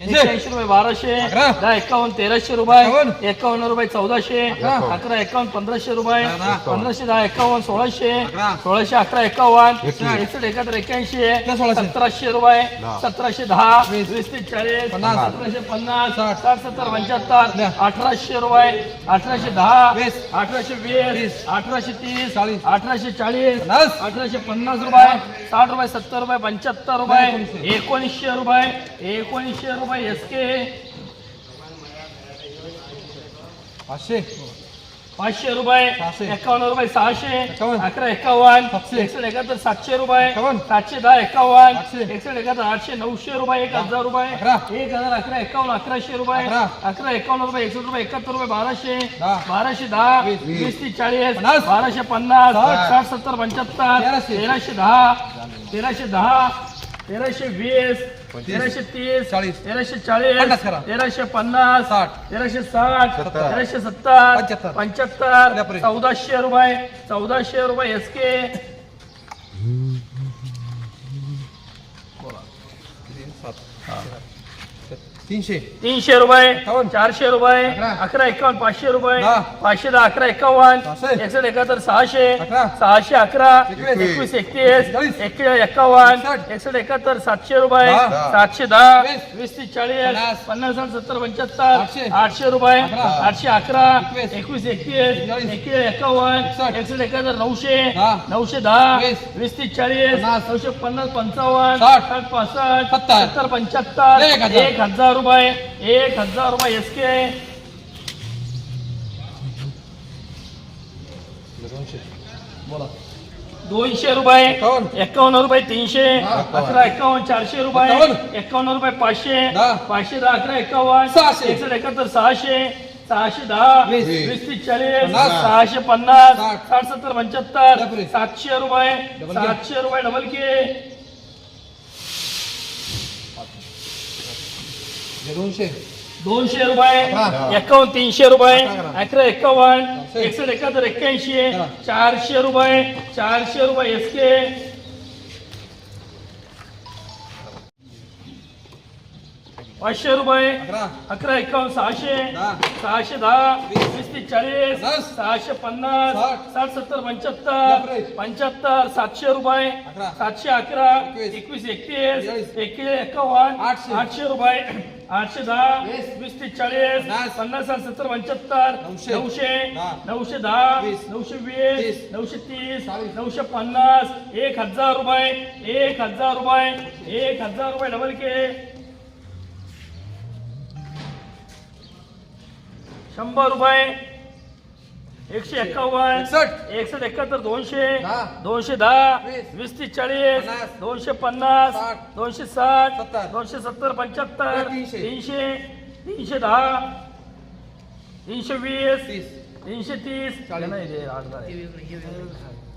एकशे रुपये बाराशे. दहा एकावन्न तेराशे रुपये एकावन्न. रुपये चौदाशे अकरा. एकावन्न पंधराशे रुपये. पंधराशे दहा एकावन्न सोळाशे. सोळाशे अकरा एकावन्न एकसष्ट. एकाहत्तर सोळाशे. सतराशे रुपये सतराशे दहा वीस. ते चाळीस. सतराशे पन्नास साठ. सत्तर पंच्याहत्तर. अठराशे रुपये अठराशे दहा. अठराशे वीस. अठराशे तीस. अठराशे चाळीस. अठराशे पन्नास रुपये साठ रुपये सत्तर रुपये पंच्याहत्तर रुपये. एकोणीसशे रुपये एकोणीसशे रुपये एस के पाचशे पाचशे रुपये. एकावन्न रुपये सहाशे. अकरा एकावन्न. एकसष्ट एकाहत्तर सातशे रुपये. सातशे दहा एकावन्न. एकसष्ट एकाहत्तर आठशे नऊशे रुपये एक हजार रुपये. एक हजार अकरा एकावन्न अकराशे रुपये अकरा. एकावन्न रुपये एकसष्ट रुपये एकाहत्तर रुपये बाराशे. बाराशे दहा वीस. वीस ते चाळीस. बाराशे पन्नास साठ. सत्तर पंच्याहत्तर. तेराशे दहा तेराशे दहा तेराशे वीस तेराशे तीस चाळीस. तेराशे चाळीस पन्नास करा. तेराशे पन्नास साठ. तेराशे साठ सत्तर. तेराशे सत्तर पंच्याहत्तर. पंच्याहत्तर बापरे. चौदाशे रुपये चौदाशे रुपये एस के तीनशे तीनशे रुपये. चारशे रुपये अकरा. एकावन्न पाचशे रुपये. पाचशे दहा अकरा एकावन्न. एकसष्ट एकाहत्तर सहाशे. सहाशे अकरा एकवीस. एकतीस एकावन्न एकसष्ट. एकाहत्तर सातशे रुपये. सातशे दहा वीस. वीस ते चाळीस पन्नास. सत्तर पंच्याहत्तर आठशे. रुपये. आठशे अकरा एकवीस. एकवीस एकतीस. एकवीस एकावन्न एकसष्ट. एकाहत्तर नऊशे. नऊशे दहा वीस. वीस ते चाळीस. नऊशे पन्नास पंचावन्न साठ. पासष्ट. सत्तर पंच्याहत्तर एक हजार. रुपये एक हजार रुपये एस के बोला दोनशे रुपये एकावन्न. एकावन्न रुपये तीनशे. अकरा एकावन्न चारशे रुपये एकावन्न. एकावन्न रुपये पाचशे. पाचशे दहा अकरा एकावन्न सहाशे. एकसष्ट एकाहत्तर सहाशे सहाशे दहा वीस. वीस तीस चाळीस. सहाशे पन्नास साठ. सत्तर पंच्याहत्तर. सातशे रुपये. सातशे रुपये डबल के दोनशे दोनशे रुपये. एकावन्न तीनशे रुपये अकरा चारशे. एकसष्ट एकाहत्तर एक्क्याऐंशी. चारशे रुपये चारशे रुपये एस पाचशे रुपये अकरा अकरा एकावन्न सहाशे. सहाशे दहा वीस. वीस ते चाळीस. सहाशे पन्नास साठ. सत्तर. पंच्याहत्तर पंच्याहत्तर सातशे रुपये. सातशे अकरा एकवीस. एकवीस एकतीस. एकवीस एकावन्न आठशे. आठशे रुपये आठशे दहा वीस. वीस ते चाळीस पन्नास. साठ सत्तर पंच्याहत्तर नऊशे. नऊशे दहा. नऊशे वीस. नऊशे तीस. तीस. नऊशे पन्नास एक हजार रुपये एक हजार रुपये एक हजार रुपये डबल के शंभर रुपये एकशे एक्कावन्न एकसष्ट. एकाहत्तर दोनशे. दोनशे दहा वीस. वीस ते चाळीस. दोनशे पन्नास. दोनशे साठ. दोनशे सत्तर पंच्याहत्तर तीनशे. तीनशे दहा तीनशे वीस तीस तीनशे तीस चाळीस. नाही रे, आठ झाले.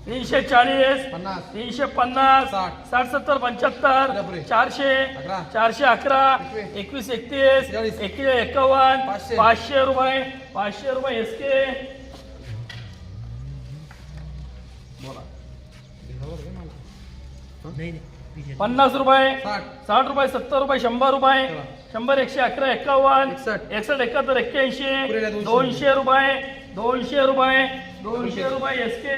तीनशे चाळीस पन्नास तीनशे पन्नास साठ. साठ सत्तर पंच्याहत्तर बापरे. चारशे अकरा. चारशे अकरा एकवीस. एकवीस एकतीस चाळीस. एकवीस एकावन्न पाचशे. पाचशे रुपये पाचशे रुपये एस के पन्नास रुपये साठ साठ रुपये सत्तर रुपये शंभर रुपये चला. शंभर एकशे अकरा एकावन्न एकसष्ट. एकसष्ट एकाहत्तर एक्क्याऐंशी पुरेला दोनशे. दोनशे रुपये दोनशे रुपये दोनशे रुपये एस के